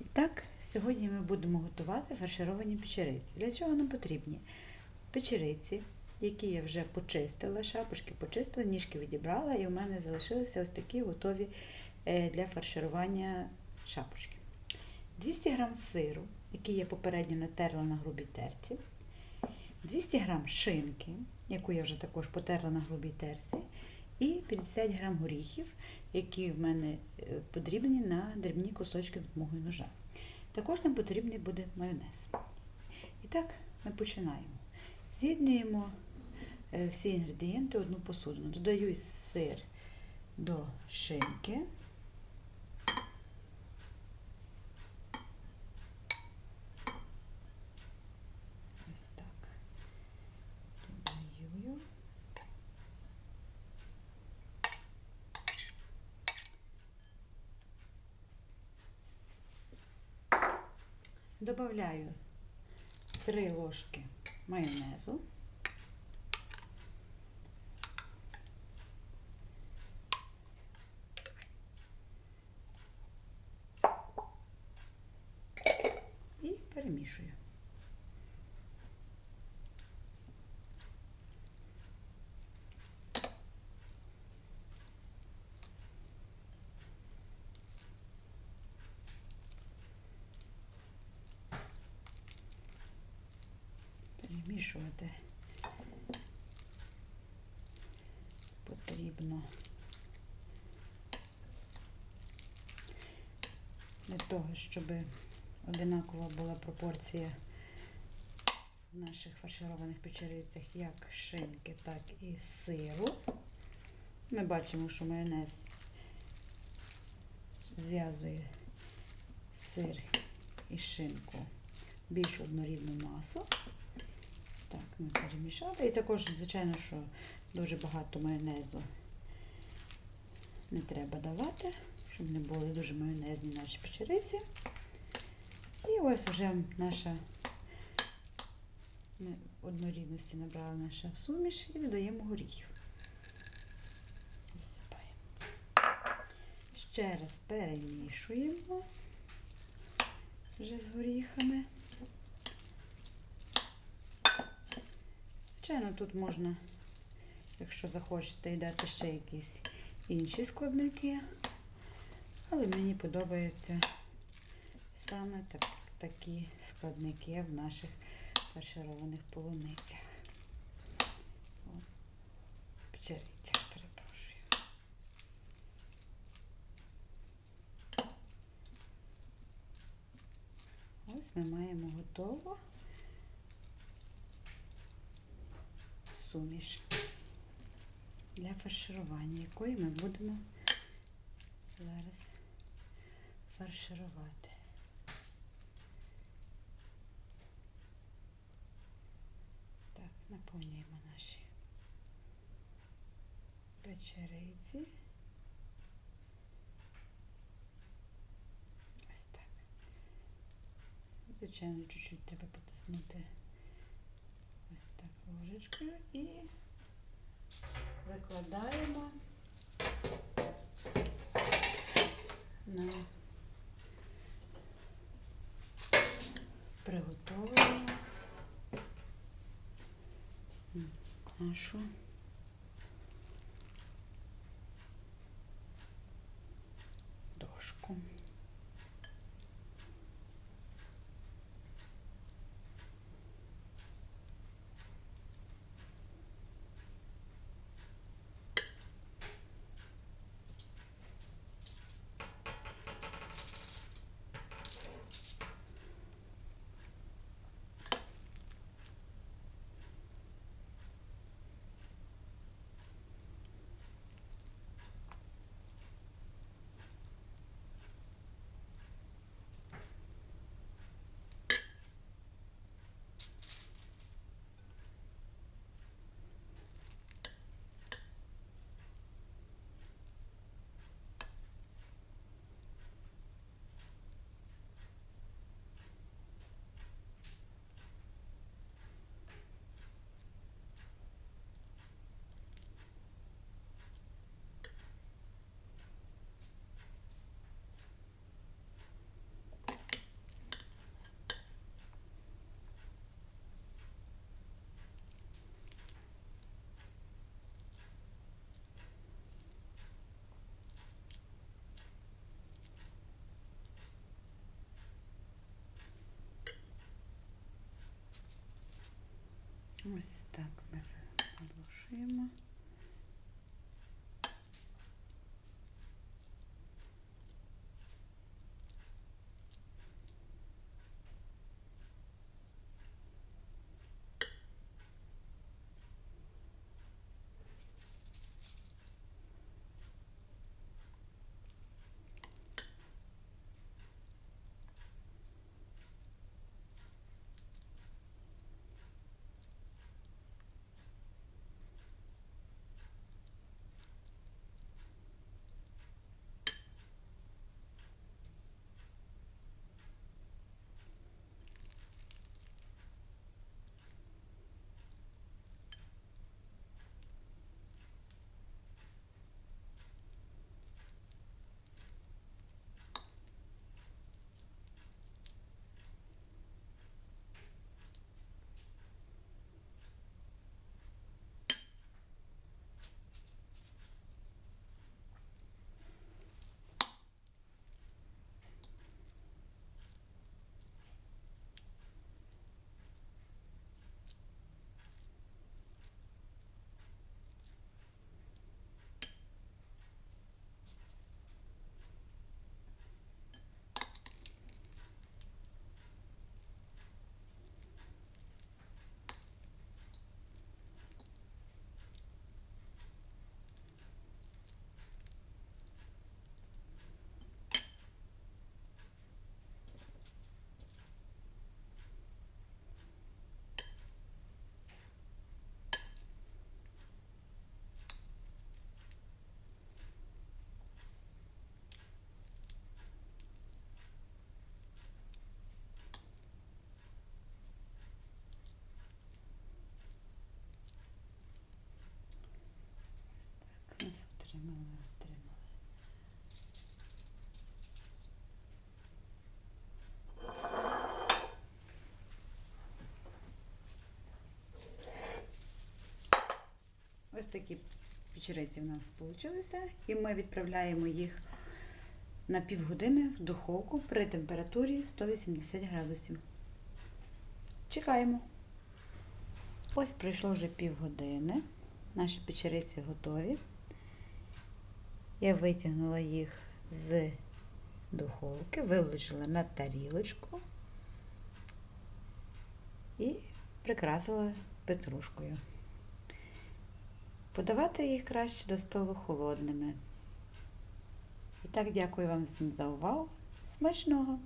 І так, сьогодні ми будемо готувати фаршировані печериці. Для чого нам потрібні печериці, які я вже почистила, шапочки почистила, ніжки відібрала, і у мене залишилися ось такі готові е, для фарширування шапочки. 200 г сиру, який я попередньо натерла на грубій терці, 200 г шинки, яку я вже також потерла на грубій терці, і 50 грам горіхів, які в мене потрібні подрібні на дрібні кусочки з допомогою ножа. Також нам потрібний буде майонез. І так, ми починаємо. З'єднуємо е, всі інгредієнти в одну посудину. Додаю сир до шинки. Ось так. Додаю. Добавляю 3 ложки майонезу. І перемішую. Перемішувати потрібно для того, щоб одинакова була пропорція в наших фаршированих печерицях як шинки, так і сиру. Ми бачимо, що майонез зв'язує сир і шинку більш однорідну масу. Так, ми перемішали. І також, звичайно, що дуже багато майонезу не треба давати, щоб не були дуже майонезні наші печериці. І ось вже наша однорідності набрала наша суміш і додаємо горіхів. Ще раз перемішуємо вже з горіхами. Звичайно, тут можна, якщо захочете, і дати ще якісь інші складники, але мені подобаються саме так, такі складники в наших фаршированих полуницях. Печерицях, перепрошую. Ось ми маємо готово. Суміш для фарширування, якої ми будемо зараз фарширувати. Так, наповнюємо наші печериці. Ось так. Звичайно, чуть-чуть треба потиснути ложечкою і викладаємо на приготовлену нашу дошку. Ось так ми виложуємо. Такі печериці в нас вийшли, і ми відправляємо їх на півгодини в духовку при температурі 180 градусів. Чекаємо. Ось пройшло вже півгодини. Наші печериці готові. Я витягнула їх з духовки, виложила на тарілочку і прикрасила петрушкою. Подавати їх краще до столу холодними. І так, дякую вам всім за увагу. Смачного!